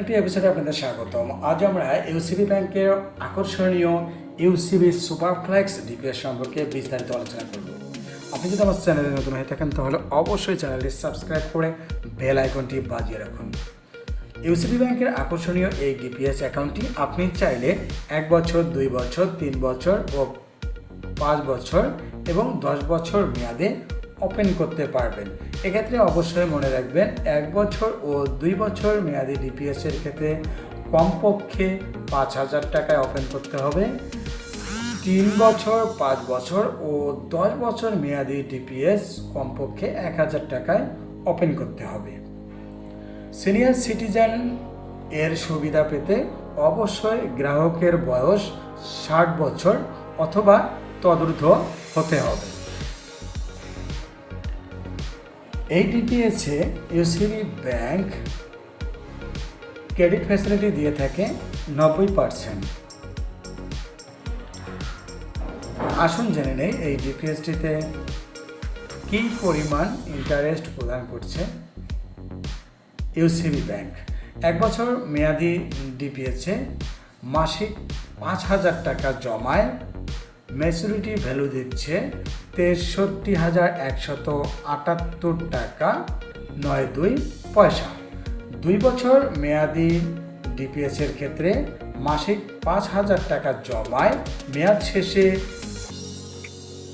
একটি এপিসোডে আপনাদের স্বাগতম। আজ আমরা ইউসিবি ব্যাংকের আকর্ষণীয় ইউসিবি সুপারফ্লেক্স ডিপিএস সম্পর্কে বিস্তারিত আলোচনা করব। আপনি যদি আমার চ্যানেলে নতুন হয়ে থাকেন, তাহলে অবশ্যই চ্যানেলটি সাবস্ক্রাইব করে বেল আইকনটি বাজিয়ে রাখুন। ইউসিবি ব্যাংকের আকর্ষণীয় এই ডিপিএস অ্যাকাউন্টটি আপনি চাইলে এক বছর, দুই বছর, তিন বছর ও পাঁচ বছর এবং দশ বছর মেয়াদে ওপেন করতে পারবেন। এক্ষেত্রে অবশ্যই মনে রাখবেন, এক বছর ও দুই বছর মেয়াদি ডিপিএসের ক্ষেত্রে কমপক্ষে পাঁচ হাজার টাকায় ওপেন করতে হবে। তিন বছর, পাঁচ বছর ও দশ বছর মেয়াদি ডিপিএস কমপক্ষে এক হাজার টাকায় ওপেন করতে হবে। সিনিয়র সিটিজেন এর সুবিধা পেতে অবশ্যই গ্রাহকের বয়স ষাট বছর অথবা তদূর্ধ্ব হতে হবে। এই ডিপিএসে ইউসিবি ব্যাংক ক্রেডিট ফ্যাসিলিটি দিয়ে থাকে নব্বই পার্সেন্ট আসুন জেনে নেই এই ডিপিএসটিতে কী পরিমাণ ইন্টারেস্ট প্রদান করছে ইউসিবি ব্যাংক এক বছর মেয়াদি ডিপিএসে মাসিক পাঁচ হাজার টাকা জমায় ম্যাচুরিটি ভ্যালু দিচ্ছে তেষট্টি হাজার একশত আটাত্তর টাকা, নয় দুই পয়সা। দুই বছর মেয়াদি ডিপিএসের ক্ষেত্রে মাসিক পাঁচ হাজার টাকা জমায়, মেয়াদ শেষে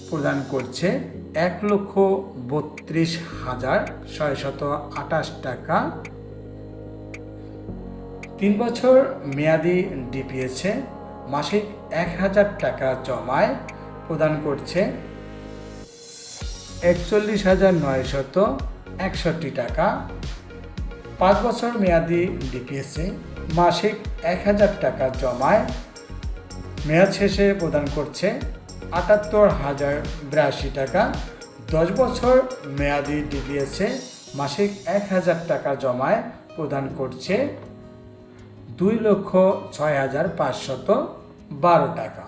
প্রদান করছে এক লক্ষ বত্রিশ হাজার ছয়শত আঠাশ টাকা। তিন বছর মেয়াদি ডিপিএসে মাসিক এক হাজার টাকা জমায় প্রদান করছে একচল্লিশ হাজার নয়শত একষট্টি টাকা। পাঁচ বছর মেয়াদি ডিপিএসে মাসিক এক হাজার টাকা জমায়। মেয়াদ শেষে প্রদান করছে আটাত্তর হাজার বিরাশি টাকা। দশ বছর মেয়াদি ডিপিএসে মাসিক এক হাজার টাকা জমায় প্রদান করছে দুই লক্ষ ছয় হাজার পাঁচশত বারো টাকা।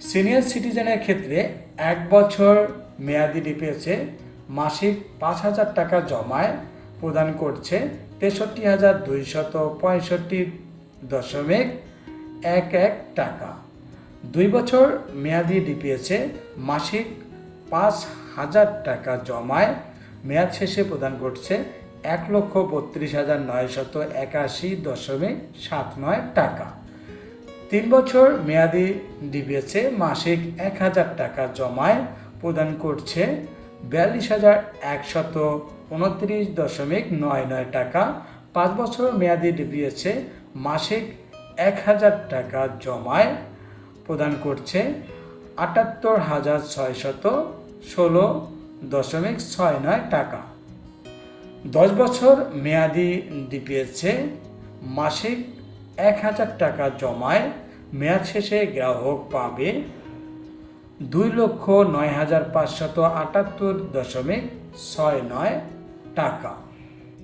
সিনিয়র সিটিজেনের ক্ষেত্রে এক বছর মেয়াদি ডিপিএসে মাসিক পাঁচ হাজার টাকা জমায়, প্রদান করছে তেষট্টি হাজার দুইশত পঁয়ষট্টি দশমিক এক এক টাকা। দুই বছর মেয়াদি ডিপিএসে মাসিক পাঁচ হাজার টাকা জমায়, মেয়াদ শেষে প্রদান করছে এক লক্ষ বত্রিশ হাজার নয়শত একাশি দশমিক সাত নয় টাকা। তিন বছর মেয়াদি ডিপিএসে মাসিক এক হাজার টাকা জমায় প্রদান করছে বিয়াল্লিশ হাজার একশত উনত্রিশ দশমিক নয় নয় টাকা। পাঁচ বছর মেয়াদি ডিপিএসে মাসিক এক হাজার টাকা জমায় প্রদান করছে আটাত্তর হাজার ছয়শত ষোলো দশমিক ছয় নয় টাকা। দশ বছর মেয়াদি ডিপিএসে মাসিক এক হাজার টাকা জমায়, মেয়াদ শেষে গ্রাহক পাবে দুই লক্ষ নয় হাজার পাঁচশত আটাত্তর দশমিক ছয় নয় টাকা।